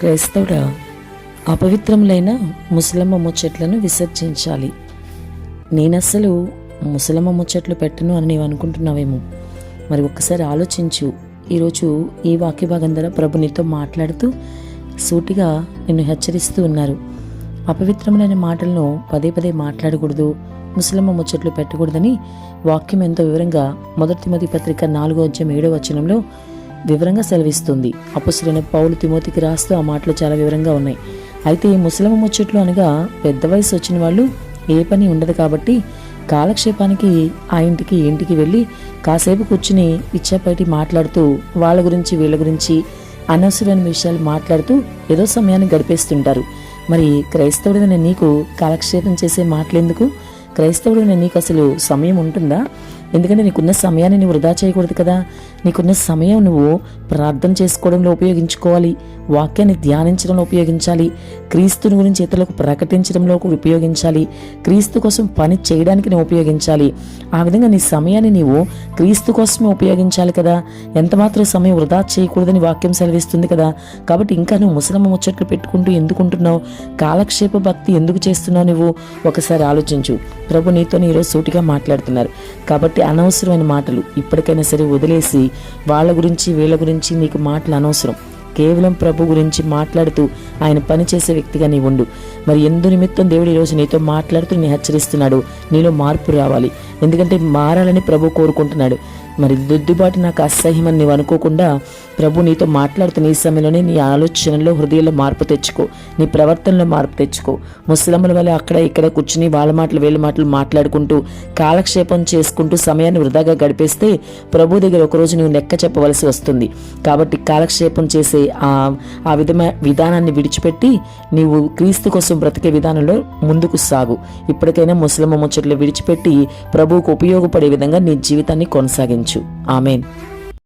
క్రైస్తవుడ అపవిత్రములైన ముసలమ్మ ముచ్చట్లను విసర్జించాలి. నేనస్సలు ముసలమ్మ ముచ్చట్లు పెట్టను అని నీవు అనుకుంటున్నావేమో. మరి ఒక్కసారి ఆలోచించు. ఈరోజు ఈ వాక్య భాగం ద్వారా ప్రభు నీతో మాట్లాడుతూ సూటిగా నిన్ను హెచ్చరిస్తూ ఉన్నారు. అపవిత్రములైన మాటలను పదే పదే మాట్లాడకూడదు ముసలమ్మ ముచ్చట్లు పెట్టకూడదని వాక్యం ఎంతో వివరంగా మొదటి మొదటి పత్రిక నాలుగో అధ్యాయం ఏడో వచనంలో వివరంగా సెలవిస్తుంది. అపసులైన పౌలు తిమోతికి రాస్తూ ఆ మాటలు చాలా వివరంగా ఉన్నాయి. అయితే ఈ ముసలమ్మ ముచ్చట్లు అనగా పెద్ద వయసు వచ్చిన వాళ్ళు ఏ పని ఉండదు కాబట్టి కాలక్షేపానికి ఆ ఇంటికి ఇంటికి వెళ్ళి కాసేపు కూర్చుని ఇచ్చాపైటి మాట్లాడుతూ వాళ్ళ గురించి వీళ్ళ గురించి అనవసరమైన విషయాలు మాట్లాడుతూ ఏదో సమయాన్ని గడిపేస్తుంటారు. మరి క్రైస్తవుడైన నీకు కాలక్షేపం చేసే మాటలెందుకు? క్రైస్తవుడైన నీకు అసలు సమయం ఉంటుందా? ఎందుకంటే నీకున్న సమయాన్ని నువ్వు వృధా చేయకూడదు కదా. నీకున్న సమయం నువ్వు ప్రార్థన చేసుకోవడంలో ఉపయోగించుకోవాలి. వాక్యాన్ని ధ్యానించడంలో ఉపయోగించాలి. క్రీస్తుని గురించి ఇతరులకు ప్రకటించడంలో ఉపయోగించాలి. క్రీస్తు కోసం పని చేయడానికి నువ్వు ఉపయోగించాలి. ఆ విధంగా నీ సమయాన్ని నీవు క్రీస్తు కోసమే ఉపయోగించాలి కదా. ఎంతమాత్రం సమయం వృధా చేయకూడదని వాక్యం సెలవిస్తుంది కదా. కాబట్టి ఇంకా నువ్వు ముసలమ్మ ముచ్చట్లు పెట్టుకుంటూ ఎందుకుంటున్నావు కాలక్షేప భక్తి ఎందుకు చేస్తున్నావు నువ్వు? ఒకసారి ఆలోచించు. ప్రభు నీతో ఈరోజు సూటిగా మాట్లాడుతున్నారు. కాబట్టి అనవసరమైన మాటలు ఇప్పటికైనా సరే వదిలేసి వాళ్ళ గురించి వీళ్ళ గురించి నీకు మాటలు అనవసరం. కేవలం ప్రభు గురించి మాట్లాడుతూ ఆయన పని చేసే వ్యక్తిగా నీ ఉండు. మరి ఎందు నిమిత్తం దేవుడు ఈరోజు నీతో మాట్లాడుతూ నీ హెచ్చరిస్తున్నాడు. నీలో మార్పు రావాలి. ఎందుకంటే మారాలని ప్రభు కోరుకుంటున్నాడు. మరి దుద్దుబాటు నాకు అసహ్యమని నీవు అనుకోకుండా ప్రభు నీతో మాట్లాడుతున్న ఈ సమయంలోనే నీ ఆలోచనలో హృదయంలో మార్పు తెచ్చుకో. నీ ప్రవర్తనలో మార్పు తెచ్చుకో. ముస్లింల వల్ల అక్కడ ఇక్కడ కూర్చుని వాళ్ళ మాటలు వీళ్ళ మాటలు మాట్లాడుకుంటూ కాలక్షేపం చేసుకుంటూ సమయాన్ని వృధాగా గడిపేస్తే ప్రభు దగ్గర ఒకరోజు నువ్వు లెక్క చెప్పవలసి వస్తుంది. కాబట్టి కాలక్షేపం చేసే ఆ ఆ విధమైన విధానాన్ని విడిచిపెట్టి నీవు క్రీస్తు కోసం బ్రతికే విధానంలో ముందుకు సాగు. ఇప్పటికైనా ముస్లిం ముచ్చట్లు విడిచిపెట్టి ప్రభువుకు ఉపయోగపడే విధంగా నీ జీవితాన్ని కొనసాగించు. ఆమెన్